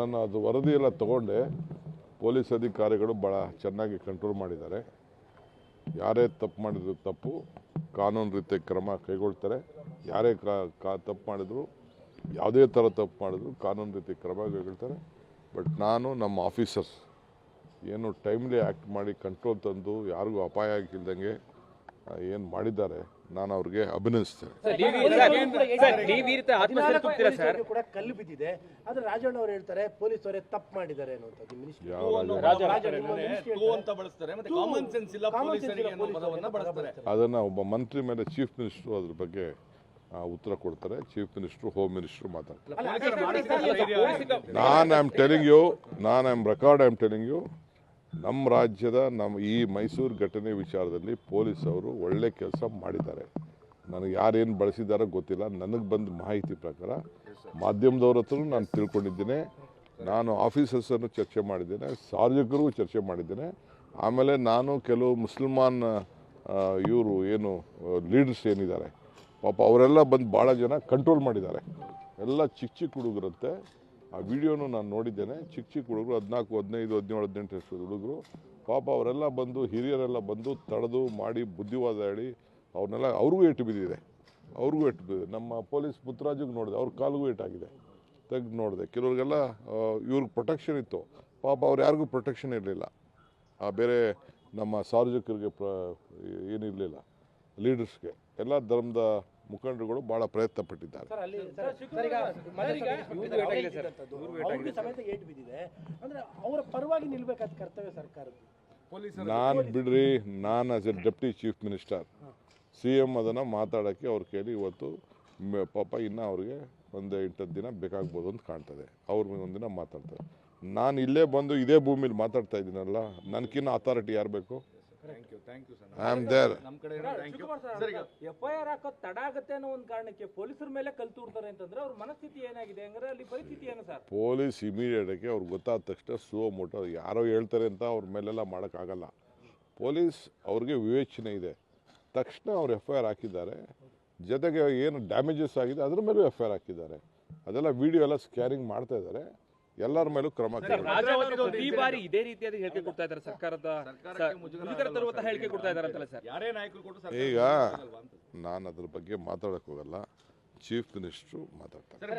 ನಾನು ಅದು ವರದಿ ಎಲ್ಲ ತಗೊಂಡೆ. ಪೊಲೀಸ್ ಅಧಿಕಾರಿಗಳು ಭಾಳ ಚೆನ್ನಾಗಿ ಕಂಟ್ರೋಲ್ ಮಾಡಿದ್ದಾರೆ. ಯಾರೇ ತಪ್ಪು ಮಾಡಿದ್ರು ತಪ್ಪು, ಕಾನೂನು ರೀತಿಯ ಕ್ರಮ ಕೈಗೊಳ್ತಾರೆ. ಯಾರೇ ಕಾ- ತಪ್ಪು ಮಾಡಿದ್ರು, ಯಾವುದೇ ಥರ ತಪ್ಪು ಮಾಡಿದ್ರು ಕಾನೂನು ರೀತಿ ಕ್ರಮ ಕೈಗೊಳ್ತಾರೆ. ಬಟ್ ನಾನು ನಮ್ಮ ಆಫೀಸರ್ಸ್ ಏನು ಟೈಮ್ಲಿ ಆ್ಯಕ್ಟ್ ಮಾಡಿ ಕಂಟ್ರೋಲ್ ತಂದು ಯಾರಿಗೂ ಅಪಾಯ ಆಗಿಲ್ದಂಗೆ ಏನು ಮಾಡಿದ್ದಾರೆ ನಾನು ಅವ್ರಿಗೆ ಅಭಿನಂದಿಸ್ತೇನೆ. ಸರ್, ನೀವು ಈ- ಸರ್, ಸರ್, ನೀವು ಈ ರೀತಿ ಆತ್ಮಹತ್ಯೆ ಸರ್? ಕೂಡ ಕಲ್ಲು ಬಿದ್ದಿದೆ. ಆದ್ರೆ ರಾಜಣ್ಣ ಅವರು ಹೇಳ್ತಾರೆ ಪೊಲೀಸ್ ಅವರೇ ತಪ್ಪು ಮಾಡಿದ್ದಾರೆ ಅದನ್ನ ಒಬ್ಬ ಮಂತ್ರಿ ಮೇಲೆ ಚೀಫ್ ಮಿನಿಸ್ಟ್ರು ಅದ್ರ ಬಗ್ಗೆ ಉತ್ತರ ಕೊಡ್ತಾರೆ. ಚೀಫ್ ಮಿನಿಸ್ಟರ್ ಹೋಮ್ ಮಿನಿಸ್ಟರ್ ಮಾತಾಡ್ತಾರೆ. ನಾನು ಐ ಆಮ್ ಟೆಲಿಂಗ್ ಯು ನಾನು I am record I am telling you ನಮ್ಮ ರಾಜ್ಯದ ನಮ್ಮ ಈ ಮೈಸೂರು ಘಟನೆ ವಿಚಾರದಲ್ಲಿ ಪೊಲೀಸ್ ಅವರು ಒಳ್ಳೆ ಕೆಲಸ ಮಾಡಿದ್ದಾರೆ. ನನಗೆ ಯಾರೇನು ಬಳಸಿದ್ದಾರೋ ಗೊತ್ತಿಲ್ಲ. ನನಗೆ ಬಂದ ಮಾಹಿತಿ ಪ್ರಕಾರ ಮಾಧ್ಯಮದವ್ರ ಹತ್ರ ನಾನು ತಿಳ್ಕೊಂಡಿದ್ದೇನೆ. ನಾನು ಆಫೀಸರ್ಸನ್ನು ಚರ್ಚೆ ಮಾಡಿದ್ದೇನೆ. ಸಾರ್ವಜನಿಕರಿಗೂ ಚರ್ಚೆ ಮಾಡಿದ್ದೇನೆ. ಆಮೇಲೆ ನಾನು ಕೆಲವು ಮುಸಲ್ಮಾನ್ ಇವರು ಏನು ಲೀಡರ್ಸ್ ಏನಿದ್ದಾರೆ, ಪಾಪ ಅವರೆಲ್ಲ ಬಂದು ಭಾಳ ಜನ ಕಂಟ್ರೋಲ್ ಮಾಡಿದ್ದಾರೆ. ಎಲ್ಲ ಚಿಕ್ಕ ಚಿಕ್ಕ ಹುಡುಗರಂತೆ. ಆ ವಿಡಿಯೋನು ನಾನು ನೋಡಿದ್ದೇನೆ. ಚಿಕ್ಕ ಚಿಕ್ಕ ಹುಡುಗರು, ಹದಿನಾಲ್ಕು, ಹದಿನೈದು, ಹದಿನೇಳು, ಹದಿನೆಂಟು ವರ್ಷದ ಹುಡುಗರು. ಪಾಪ ಅವರೆಲ್ಲ ಬಂದು, ಹಿರಿಯರೆಲ್ಲ ಬಂದು ತಡೆದು ಮಾಡಿ ಬುದ್ಧಿವಾದ ಹೇಳಿ ಅವ್ರನ್ನೆಲ್ಲ ಅವ್ರಿಗೂ ಏಟು ಬಿದ್ದಿದೆ. ಅವ್ರಿಗೂ ಏಟು ಬಿದ್ದಿದೆ. ನಮ್ಮ ಪೊಲೀಸ್ ಪುತ್ರಾಜಿಗೆ ನೋಡಿದೆ. ಅವ್ರ ಕಾಲಿಗೂ ಏಟಾಗಿದೆ. ತೆಗೆದು ನೋಡಿದೆ. ಕೆಲವ್ರಿಗೆಲ್ಲ ಇವ್ರಿಗೆ ಪ್ರೊಟೆಕ್ಷನ್ ಇತ್ತು. ಪಾಪ ಅವ್ರು ಯಾರಿಗೂ ಪ್ರೊಟೆಕ್ಷನ್ ಇರಲಿಲ್ಲ. ಆ, ಬೇರೆ ನಮ್ಮ ಸಾರ್ವಜನಿಕರಿಗೆ ಪ್ರ ಏನಿರಲಿಲ್ಲ. ಲೀಡರ್ಸ್ಗೆ ಎಲ್ಲ ಧರ್ಮದ ಮುಖಂಡರುಗಳು ಭಾಳ ಪ್ರಯತ್ನ ಪಟ್ಟಿದ್ದಾರೆ. ಅವರ ಪರವಾಗಿ ನಿಲ್ಬೇಕಾದ ಕರ್ತವ್ಯ ಸರ್ಕಾರದ್ದು. ನಾನು ಬಿಡ್ರಿ ನಾನು as a deputy chief minister C M ಅದನ್ನು ಮಾತಾಡೋಕ್ಕೆ ಅವ್ರ ಕೇಳಿ ಇವತ್ತು ಪಾಪ ಇನ್ನು ಅವ್ರಿಗೆ ಒಂದು ಎಂಟತ್ತು ದಿನ ಬೇಕಾಗ್ಬೋದು ಅಂತ ಕಾಣ್ತದೆ. ಅವ್ರ ಮೇಲೆ ಒಂದಿನ ಮಾತಾಡ್ತಾರೆ. ನಾನು ಇಲ್ಲೇ ಬಂದು ಇದೇ ಭೂಮಿಲಿ ಮಾತಾಡ್ತಾ ಇದ್ದೀನಲ್ಲ ನನಗಿನ್ನ ಅಥಾರಿಟಿ ಯಾರು ಬೇಕು? Thank you thank you sir I am there ನಮ್ಮ ಕಡೆ ಥ್ಯಾಂಕ್ ಯು ಸರ್ ಈಗ ಎಫ್ ಐ ಆರ್ ಹಾಕೋದು ತಡ ಆಗುತ್ತೆ ಅನ್ನೋ ಒಂದು ಕಾರಣಕ್ಕೆ ಪೊಲೀಸರ ಮೇಲೆ ಕಲ್ ತೂರ್ತಾರೆ ಅಂತಂದ್ರೆ ಅವ್ರ ಮನಸ್ಥಿತಿ ಏನಾಗಿದೆ ಅಂದ್ರೆ ಅಲ್ಲಿ ಪರಿಸ್ಥಿತಿ ಏನು ಸರ್? ಪೊಲೀಸ್ ಇಮಿಡಿಯೇಟಾಗಿ ಅವ್ರಿಗೆ ಗೊತ್ತಾದ ತಕ್ಷಣ ಸೋ ಮೋಟೋ ಯಾರೋ ಹೇಳ್ತಾರೆ ಅಂತ ಅವ್ರ ಮೇಲೆಲ್ಲ ಮಾಡೋಕ್ಕಾಗಲ್ಲ. ಪೊಲೀಸ್ ಅವ್ರಿಗೆ ವಿವೇಚನೆ ಇದೆ. ತಕ್ಷಣ ಅವ್ರು ಎಫ್ ಐ ಆರ್ ಹಾಕಿದ್ದಾರೆ. ಜೊತೆಗೆ ಏನು ಡ್ಯಾಮೇಜಸ್ ಆಗಿದೆ ಅದ್ರ ಮೇಲೂ ಎಫ್ ಐ ಆರ್ ಹಾಕಿದ್ದಾರೆ. ಅದೆಲ್ಲ ವಿಡಿಯೋ ಎಲ್ಲ ಸ್ಕ್ಯಾನಿಂಗ್ ಮಾಡ್ತಾ ಇದ್ದಾರೆ. ಎಲ್ಲರ ಮೇಲೂ ಕ್ರಮ ಈ ಬಾರಿ ಇದೇ. ರೀತಿಯಾದ ಹೇಳಿಕೆ ಕೊಡ್ತಾ ಇದ್ದಾರೆ ಸರ್ಕಾರದ ಸರ್ಕಾರಕ್ಕೆ ಮುಜುಗರ ಮುಜುಗರ ತರುವಂತ ಹೇಳಿಕೆ ಕೊಡ್ತಾ ಇದ್ದಾರೆ ಸರ್. ಯಾರೇ ನಾಯಕರು ಕೊಟ್ಟು ಈಗ ನಾನು ಅದ್ರ ಬಗ್ಗೆ ಮಾತಾಡಕ್ ಹೋಗಲ್ಲ. ಚೀಫ್ ಮಿನಿಸ್ಟ್ರು ಮಾತಾಡ್ತಾರೆ.